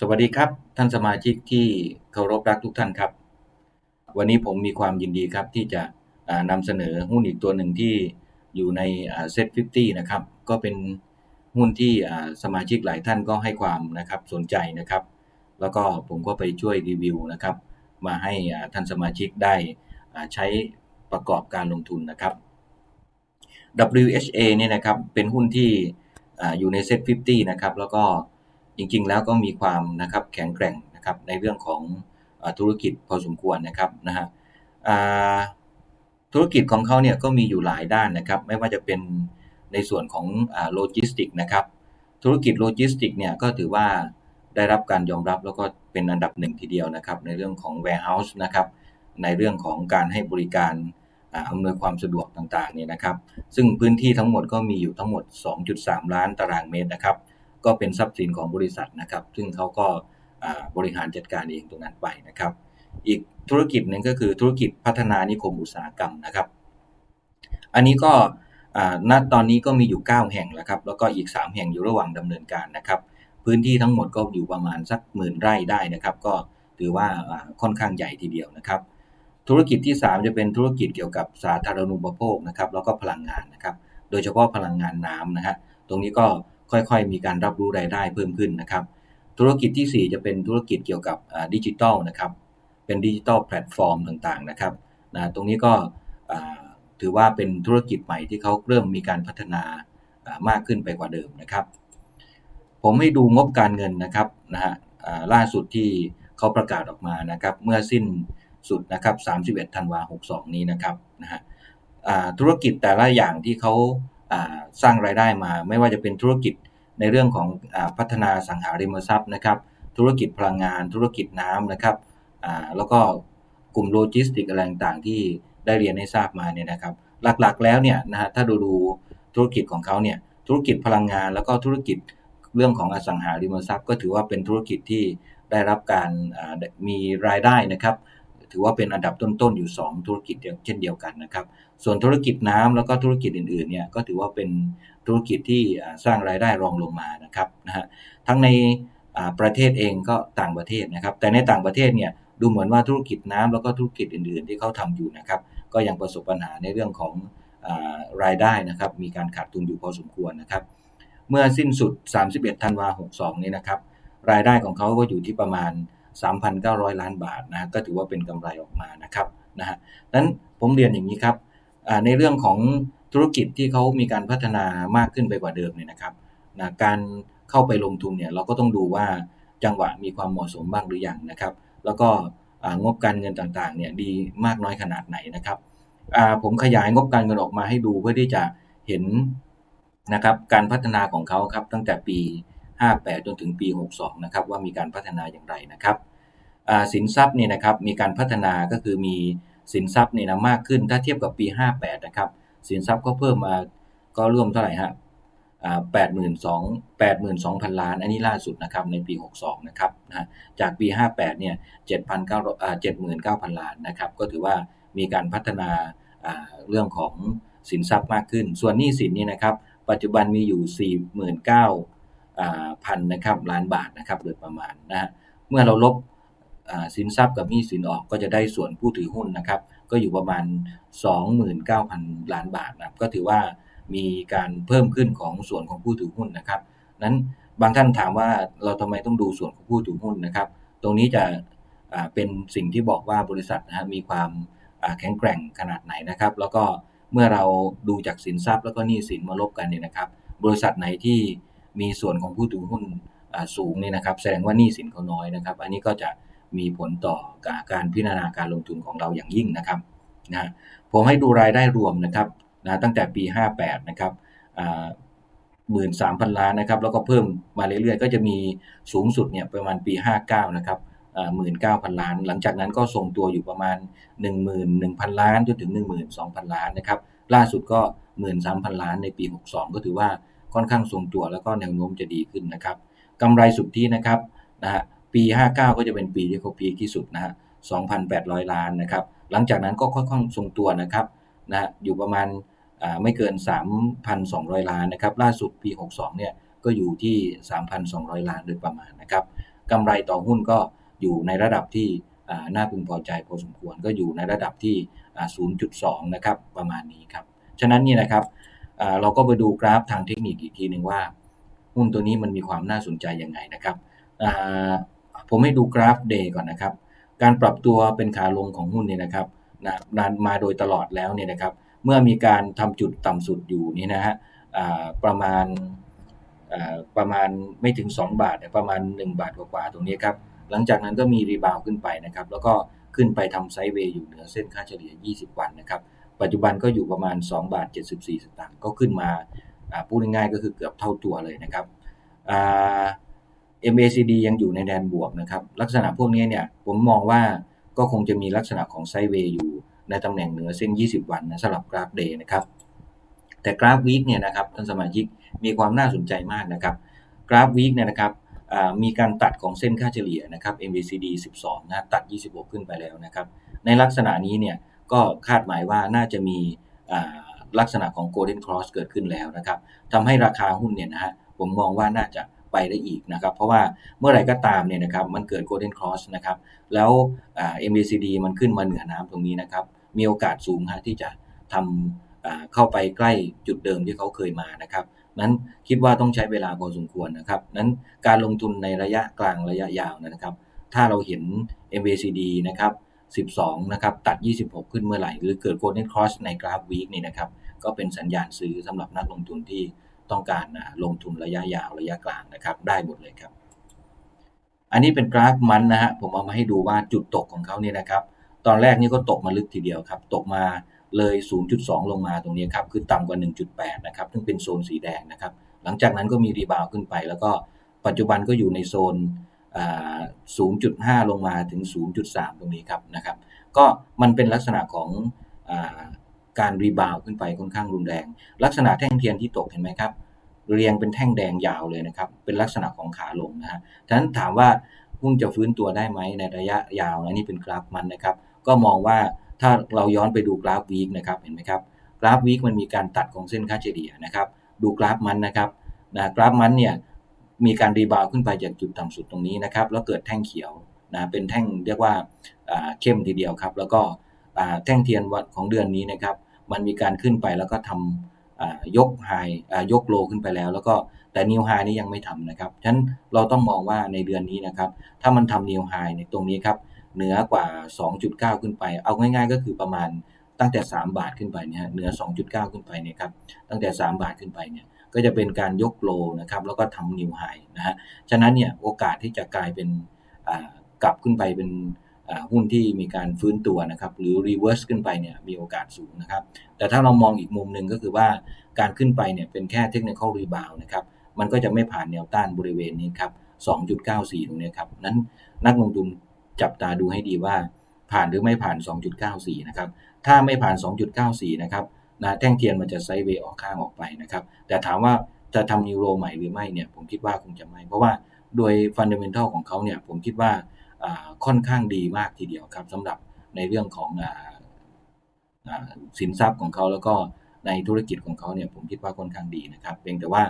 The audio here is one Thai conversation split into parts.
สวัสดีครับ ท่านสมาชิกที่เคารพรักทุกท่านครับ วันนี้ผมมีความยินดีครับที่จะนำเสนอหุ้นอีกตัวหนึ่งที่อยู่ในเซ็ต50นะครับ ก็เป็นหุ้นที่สมาชิกหลายท่านก็ให้ความนะครับสนใจนะครับ แล้วก็ผมก็ไปช่วยรีวิวนะครับ มาให้ท่านสมาชิกได้ใช้ประกอบการลงทุนนะครับ WHA เนี่ยนะครับเป็นหุ้นที่อยู่ในเซ็ต50นะครับแล้วก็ จริงๆ แล้วก็มีความนะครับแข็งแกร่งนะครับในเรื่องของธุรกิจพอสมควรนะครับนะฮะธุรกิจของเขาเนี่ยก็มีอยู่หลายด้านนะครับ ไม่ว่าจะเป็นในส่วนของโลจิสติกนะครับ ธุรกิจโลจิสติกเนี่ยก็ถือว่าได้รับการยอมรับแล้วก็เป็นอันดับหนึ่งทีเดียวนะครับ ในเรื่องของ warehouse นะครับในเรื่องของการให้บริการอำนวยความสะดวกต่างๆเนี่ยนะครับ ซึ่งพื้นที่ทั้งหมดก็มีอยู่ทั้งหมด 2.3 ล้านตารางเมตรนะครับ ก็เป็นทรัพย์สินของบริษัทนะครับ ซึ่งเขาก็บริหารจัดการเองตรงนั้นไปนะครับ อีกธุรกิจหนึ่งก็คือธุรกิจพัฒนานิคมอุตสาหกรรมนะครับ อันนี้ก็ณตอนนี้ก็มีอยู่ 9 แห่งแล้วครับ แล้วก็อีก 3 แห่งอยู่ระหว่างดำเนินการนะครับ พื้นที่ทั้งหมดก็อยู่ประมาณสักหมื่นไร่ได้นะครับ ก็ถือว่าค่อนข้างใหญ่ทีเดียวนะครับ ธุรกิจที่ 3 จะเป็นธุรกิจเกี่ยวกับสาธารณูปโภคนะครับ แล้วก็พลังงานนะครับ โดยเฉพาะพลังงานน้ำนะฮะ ตรงนี้ก็ ค่อยๆ มีการรับรู้รายได้เพิ่มขึ้นนะครับ ธุรกิจที่ 4 จะเป็นธุรกิจเกี่ยวกับดิจิทัลนะครับ เป็นดิจิทัลแพลตฟอร์มต่างๆนะครับนะตรงนี้ก็ถือว่าเป็นธุรกิจใหม่ที่เขาเริ่มมีการพัฒนามากขึ้นไปกว่าเดิมนะครับ ผมให้ดูงบการเงินนะครับนะฮะล่าสุดที่เขาประกาศออกมานะครับ เมื่อสิ้นสุดนะครับ 31 ธันวา62 นี้นะครับนะฮะธุรกิจแต่ละอย่างที่เขา สร้างรายได้มา ไม่ว่าจะเป็นธุรกิจในเรื่องของอพัฒนาสังหาริมทรัพย์นะครับ ธุรกิจพลังงาน ธุรกิจน้ำนะครับแล้วก็กลุ่มโลจิสติกอะไรต่างๆที่ได้เรียนให้ทราบมาเนี่ยนะครับ หลักๆแล้วเนี่ยนะฮะถ้าดูดูธุรกิจของเขาเนี่ยธุรกิจพลังงาน แล้วก็ธุรกิจเรื่องของอสังหาริมทรัพย์ ก็ถือว่าเป็นธุรกิจที่ได้รับการมีรายได้นะครับ ถือว่าเป็นอันดับต้นๆอยู่ 2 ธุรกิจเช่นเดียวกันนะครับ ส่วนธุรกิจน้ำแล้วก็ธุรกิจอื่นๆเนี่ยก็ถือว่าเป็นธุรกิจที่สร้างรายได้รองลงมานะครับนะฮะทั้งในประเทศเองก็ต่างประเทศนะครับ แต่ในต่างประเทศเนี่ยดูเหมือนว่าธุรกิจน้ำแล้วก็ธุรกิจอื่นๆ ที่เขาทำอยู่นะครับ ก็ยังประสบปัญหาในเรื่องของรายได้นะครับ มีการขาดทุนอยู่พอสมควรนะครับ เมื่อสิ้นสุด 31 ธันวาคม62 นี้นะครับ รายได้ของเขาก็อยู่ที่ประมาณ 3,900 ล้านบาทนะก็ถือว่าเป็นกำไรออกมานะครับนะฮะนั้นผมเรียนอย่างนี้ครับในเรื่องของธุรกิจที่เขามีการพัฒนามากขึ้นไปกว่าเดิมเนี่ยนะครับนะการเข้าไปลงทุนเนี่ยเราก็ต้องดูว่าจังหวะมีความเหมาะสมบ้างหรือยังนะครับ แล้วก็งบการเงินต่างๆเนี่ยดีมากน้อยขนาดไหนนะครับผมขยายงบการเงินออกมาให้ดูเพื่อที่จะเห็นนะครับการพัฒนาของเขาครับตั้งแต่ปี 58 จนถึงปี 62 นะครับว่ามีการพัฒนาอย่างไรนะครับสินทรัพย์เนี่ยนะครับมีการพัฒนาก็คือมีสินทรัพย์เนี่ยนะมากขึ้นถ้าเทียบกับปี 58 นะครับสินทรัพย์ก็เพิ่มมาก็ร่วมเท่าไหร่ฮะแปดหมื่นสองแปดหมื่นสองพันล้าน อันนี้ล่าสุดนะครับในปี 62 นะครับนะจากปี 58 เนี่ยเจ็ดพันเก้าเจ็ดหมื่นเก้าพันล้านนะครับก็ถือว่ามีการพัฒนาเรื่องของสินทรัพย์มากขึ้น ส่วนหนี้สินนี่นะครับ ปัจจุบันมีอยู่ 49,000 พันนะครับล้านบาทนะครับโดยประมาณนะฮะเมื่อเราลบสินทรัพย์กับหนี้สินออกก็จะได้ส่วนผู้ถือหุ้นนะครับ ก็อยู่ประมาณ 29,000 ล้านบาทนะก็ถือว่ามีการเพิ่มขึ้นของส่วนของผู้ถือหุ้นนะครับ นั้นบางท่านถามว่าเราทำไมต้องดูส่วนของผู้ถือหุ้นนะครับ ตรงนี้จะเป็นสิ่งที่บอกว่าบริษัทนะมีความแข็งแกร่งขนาดไหนนะครับ แล้วก็เมื่อเราดูจากสินทรัพย์แล้วก็หนี้สินมาลบกันเนี่ยนะครับ บริษัทไหนที่ มีส่วนของผู้ถือหุ้นสูงนี่นะครับแสดงว่าหนี้สินเขาน้อยนะครับ อันนี้ก็จะมีผลต่อการพิจารณาการลงทุนของเราอย่างยิ่งนะครับนะผมให้ดูรายได้รวมนะครับนะตั้งแต่ปี 58 นะครับหมื่นสามพันล้านนะครับ แล้วก็เพิ่มมาเรื่อยๆ ก็จะมีสูงสุดเนี่ยประมาณปี 59 นะครับหมื่นเก้าพันล้าน หลังจากนั้นก็ส่งตัวอยู่ประมาณ 1 1 0 0 0 ล้านจนถึง 12,000 ล้านนะครับ ล่าสุดก็ 13,000 ล้านในปี 62 ก็ถือว่า ค่อนข้างทรงตัวแล้วก็แนวโน้มจะดีขึ้นนะครับกำไรสุทธินะครับนะฮะปี 59 ก็จะเป็นปีที่เขาพีคที่สุดนะฮะ2,800 ล้านนะครับ หลังจากนั้นก็ค่อนข้างทรงตัวนะครับนะอยู่ประมาณไม่เกิน 3,200 ล้านนะครับ ล่าสุดปี 62 เนี่ยก็อยู่ที่ 3,200 ล้านโดยประมาณนะครับกำไรต่อหุ้นก็อยู่ในระดับที่น่าพึงพอใจพอสมควรก็อยู่ในระดับที่ 0.2 นะครับประมาณนี้ครับ ฉะนั้นนี่นะครับ เราก็ไปดูกราฟทางเทคนิคอีกทีหนึ่งว่าหุ้นตัวนี้มันมีความน่าสนใจยังไงนะครับผมให้ดูกราฟเดย์ก่อนนะครับ การปรับตัวเป็นขาลงของหุ้นเนี่ยนะครับนานมาโดยตลอดแล้วเนี่ยนะครับ เมื่อมีการทำจุดต่ำสุดอยู่นี่นะฮะประมาณประมาณไม่ถึง 2 บาทประมาณ 1 บาทกว่าๆตรงนี้ครับ หลังจากนั้นก็มีรีบาวขึ้นไปนะครับ แล้วก็ขึ้นไปทำไซด์เวย์อยู่เหนือเส้นค่าเฉลี่ย 20 วันนะครับ ปัจจุบันก็อยู่ประมาณ 2 บาท 74 สตางค์ก็ขึ้นมาพูดง่ายๆก็คือเกือบเท่าตัวเลยนะครับ MACD ยังอยู่ในแดนบวกนะครับ ลักษณะพวกนี้เนี่ยผมมองว่าก็คงจะมีลักษณะของไซเวย์อยู่ในตำแหน่งเหนือเส้น 20 วันนะสำหรับกราฟเดย์นะครับ แต่กราฟวีคเนี่ยนะครับท่านสมาชิกมีความน่าสนใจมากนะครับ กราฟวีคเนี่ยนะครับมีการตัดของเส้นค่าเฉลี่ยนะครับ MACD 12 นะตัด 26 ขึ้นไปแล้วนะครับ ในลักษณะนี้เนี่ย ก็คาดหมายว่าน่าจะมีลักษณะของ Golden Cross เกิดขึ้นแล้วนะครับทำให้ราคาหุ้นเนี่ยนะฮะผมมองว่าน่าจะไปได้อีกนะครับ เพราะว่าเมื่อไหร่ก็ตามเนี่ยนะครับมันเกิด Golden Cross นะครับแล้ว MACD มันขึ้นมาเหนือน้ำตรงนี้นะครับ มีโอกาสสูงฮะที่จะทำเข้าไปใกล้จุดเดิมที่เขาเคยมานะครับ นั้นคิดว่าต้องใช้เวลาพอสมควรนะครับ นั้นการลงทุนในระยะกลางระยะยาวนะครับ ถ้าเราเห็น MACD นะครับ 12 นะครับ ตัด 26 ขึ้นเมื่อไหร่ หรือเกิด Golden Cross ในกราฟวีคนี่นะครับ ก็เป็นสัญญาณซื้อสำหรับนักลงทุนที่ต้องการลงทุนระยะยาวระยะกลางนะครับ ได้หมดเลยครับ อันนี้เป็นกราฟมันนะฮะ ผมเอามาให้ดูว่าจุดตกของเขาเนี่ยนะครับ ตอนแรกนี่ก็ตกมาลึกทีเดียวครับ ตกมาเลย 0.2 ลงมาตรงนี้ครับ คือต่ำกว่า 1.8 นะครับ ซึ่งเป็นโซนสีแดงนะครับ หลังจากนั้นก็มีรีบาวขึ้นไป แล้วก็ปัจจุบันก็อยู่ในโซน 0.5 ลงมาถึง 0.3 ตรงนี้ครับนะครับ ก็มันเป็นลักษณะของอการรีบาวขึ้นไปค่อนข้างรุนแรง ลักษณะแท่งเทียนที่ตกเห็นไหมครับ เรียงเป็นแท่งแดงยาวเลยนะครับ เป็นลักษณะของขาลงนะฮะฉะนั้นถามว่าหุ้นจะฟื้นตัวได้ไหมในระยะยาวนะนี่เป็นกราฟมันนะครับ ก็มองว่าถ้าเราย้อนไปดูกราฟวีคนะครับเห็นไหมครับ กราฟวีคมันมีการตัดของเส้นค่าเฉลี่ยนะครับ ดูกราฟมันนะครับนะกราฟมันเนี่ย มีการรีบาวขึ้นไปจากจุดต่ำสุดตรงนี้นะครับ แล้วเกิดแท่งเขียวนะเป็นแท่งเรียกว่าเข้มทีเดียวครับ แล้วก็แท่งเทียนวัดของเดือนนี้นะครับ มันมีการขึ้นไปแล้วก็ทำยกไฮยกโลขึ้นไปแล้ว แล้วก็แต่นิวไฮนี้ยังไม่ทำนะครับฉะนั้นเราต้องมองว่าในเดือนนี้นะครับ ถ้ามันทำนิวไฮในตรงนี้ครับเหนือกว่า 2.9 ขึ้นไป เอาง่ายๆ ก็คือประมาณตั้งแต่ 3 บาทขึ้นไปเนี่ยเหนือ 2.9 ขึ้นไปเนี่ยครับ ตั้งแต่ 3 บาทขึ้นไปเนี่ย ก็จะเป็นการยกโลนะครับแล้วก็ทำนิวไฮนะฮะฉะนั้นเนี่ยโอกาสที่จะกลายเป็นกลับขึ้นไปเป็นหุ้นที่มีการฟื้นตัวนะครับหรือรีเวิร์สขึ้นไปเนี่ยมีโอกาสสูงนะครับ แต่ถ้าเรามองอีกมุมหนึ่งก็คือว่าการขึ้นไปเนี่ยเป็นแค่เทคนิคอลรีบาวนะครับมันก็จะไม่ผ่านแนวต้านบริเวณนี้ครับ 2.94 ตรงนี้ครับ นั้นนักลงทุนจับตาดูให้ดีว่าผ่านหรือไม่ผ่าน 2.94 นะครับ ถ้าไม่ผ่าน 2.94 นะครับ นะแท่งเทียนมันจะไซด์เวย์ออกข้างออกไปนะครับ แต่ถามว่าจะทำนิวโรใหม่หรือไม่เนี่ยผมคิดว่าคงจะไม่ เพราะว่าโดยฟันเดเมนทัลของเขาเนี่ยผมคิดว่าค่อนข้างดีมากทีเดียวครับสำหรับในเรื่องของสินทรัพย์ของเขาแล้วก็ในธุรกิจของเขาเนี่ยผมคิดว่าค่อนข้างดีนะครับเพียงแต่ว่า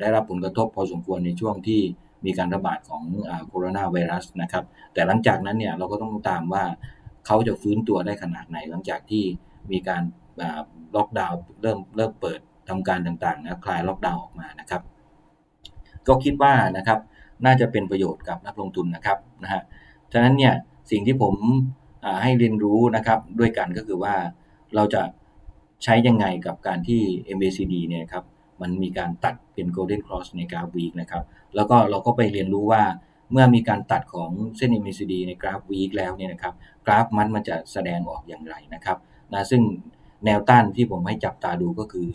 ได้รับผลกระทบพอสมควรในช่วงที่มีการระบาดของโคโรนาไวรัสนะครับแต่หลังจากนั้นเนี่ยเราก็ต้องตามว่าเขาจะฟื้นตัวได้ขนาดไหนหลังจากที่มีการ ล็อกดาวน์เริ่มเริ่มเปิดทำการต่างๆนะคลายล็อกดาวน์ออกมานะครับ ก็คิดว่านะครับน่าจะเป็นประโยชน์กับนักลงทุนนะครับนะฮะฉะนั้นเนี่ยสิ่งที่ผมให้เรียนรู้นะครับด้วยกันก็คือว่าเราจะใช้ยังไงกับการที่ MACD เนี่ยครับมันมีการตัดเป็น Golden Cross ในกราฟวีคนะครับ แล้วก็เราก็ไปเรียนรู้ว่าเมื่อมีการตัดของเส้น MACD ในกราฟวีคแล้วเนี่ยนะครับกราฟมันมันจะแสดงออกอย่างไรนะครับนะซึ่ง แนวต้านที่ผมให้จับตาดูก็คือ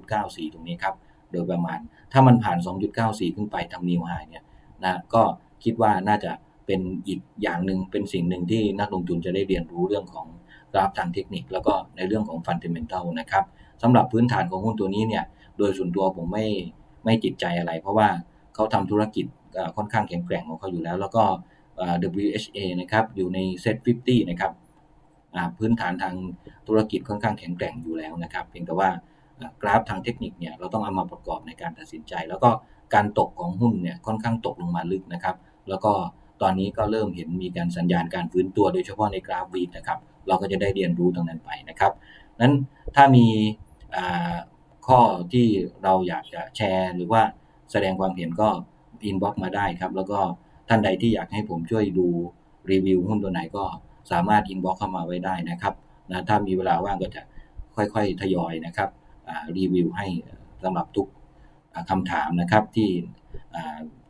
2.94 ตรงนี้ครับ โดยประมาณ ถ้ามันผ่าน 2.94 ขึ้นไปทำนิวไฮเนี่ยนะก็คิดว่าน่าจะเป็นอีกอย่างหนึ่งเป็นสิ่งหนึ่งที่นักลงทุนจะได้เรียนรู้เรื่องของกราฟทางเทคนิค แล้วก็ในเรื่องของฟันเดเมนทัลนะครับสำหรับพื้นฐานของหุ้นตัวนี้เนี่ยโดยส่วนตัวผมไม่ไม่จิตใจอะไร เพราะว่าเขาทำธุรกิจค่อนข้างแข็งแกร่งของเขาอยู่แล้ว แล้วก็ WHA นะครับอยู่ใน Set 50นะครับ พื้นฐานทางธุรกิจค่อนข้างแข็งแกร่งอยู่แล้วนะครับ เพียงแต่ว่ากราฟทางเทคนิคเนี่ยเราต้องเอามาประกอบในการตัดสินใจ แล้วก็การตกของหุ้นเนี่ยค่อนข้างตกลงมาลึกนะครับ แล้วก็ตอนนี้ก็เริ่มเห็นมีการสัญญาณการฟื้นตัวโดยเฉพาะในกราฟวีนะครับเราก็จะได้เรียนรู้ตรงนั้นไปนะครับนั้นถ้ามีข้อที่เราอยากจะแชร์ หรือว่าแสดงความเห็นก็อินบ็อกมาได้ครับ แล้วก็ท่านใดที่อยากให้ผมช่วยดูรีวิวหุ้นตัวไหนก็ สามารถอินบ็อกเข้ามาไว้ได้นะครับนะถ้ามีเวลาว่างก็จะค่อยๆ ทยอยนะครับรีวิวให้สำหรับทุกคำถามนะครับที่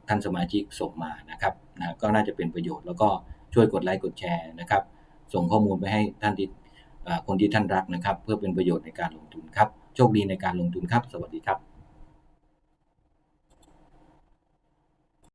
ท่านสมาชิกส่งมานะครับนะก็น่าจะเป็นประโยชน์แล้วก็ช่วยกดไลค์กดแชร์นะครับ ส่งข้อมูลไปให้ท่านที่คนที่ท่านรักนะครับ เพื่อเป็นประโยชน์ในการลงทุนครับ โชคดีในการลงทุนครับ สวัสดีครับ